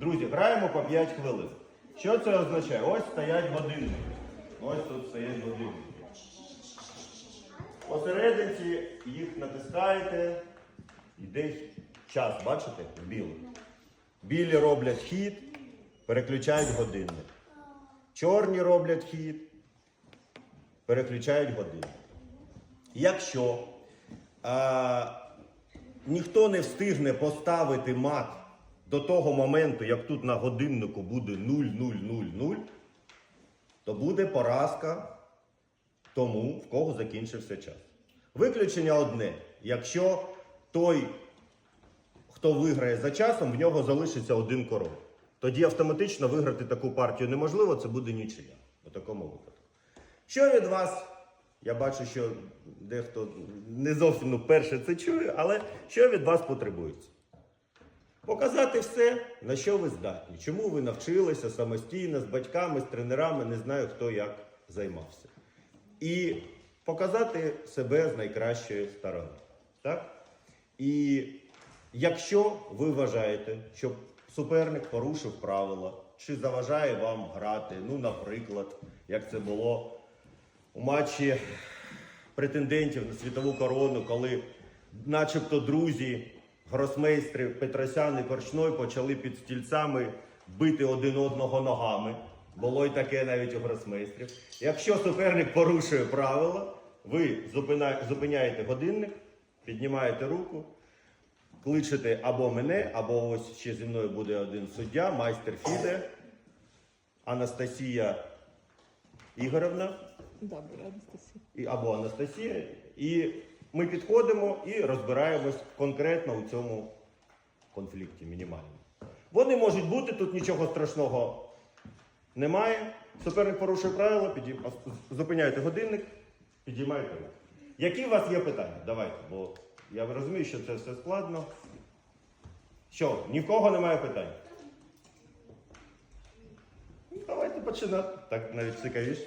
Друзі, граємо по 5 хвилин. Що це означає? Ось стоять годинники. Ось тут стоять годинники. Посерединці їх натискаєте, йде час, бачите? Білий. Білі роблять хід, переключають годинник. Чорні роблять хід, переключають годинник. Якщо а, ніхто не встигне поставити мат до того моменту, як тут на годиннику буде 0,000, то буде поразка тому, в кого закінчився час. Виключення одне: якщо той, хто виграє за часом, в нього залишиться один король. Тоді автоматично виграти таку партію неможливо, це буде нічия у такому випадку. Що від вас? Я бачу, що дехто не зовсім ну, перше це чує, але що від вас потребується? Показати все, на що ви здатні, чому ви навчилися самостійно з батьками, з тренерами, не знаю хто як займався. І показати себе з найкращої сторони. Так? І якщо ви вважаєте, що суперник порушив правила, чи заважає вам грати, ну, наприклад, як це було у матчі претендентів на світову корону, коли начебто друзі, гросмейстри Петросян і Корчной почали під стільцями бити один одного ногами. Було й таке навіть у гросмейстрів. Якщо суперник порушує правила, ви зупиняєте годинник, піднімаєте руку, кличете або мене, або ось ще зі мною буде один суддя, майстер Фіде, Анастасія Ігоревна Добре, Анастасія. або Анастасія, і ми підходимо і розбираємось конкретно у цьому конфлікті мінімальному. Вони можуть бути, тут нічого страшного немає. Суперник порушує правила, підійм... зупиняєте годинник, підіймаєте руку. Які у вас є питання? Давайте, бо я розумію, що це все складно. Що, ні в кого немає питань? Давайте починати. Так навіть цікавіше.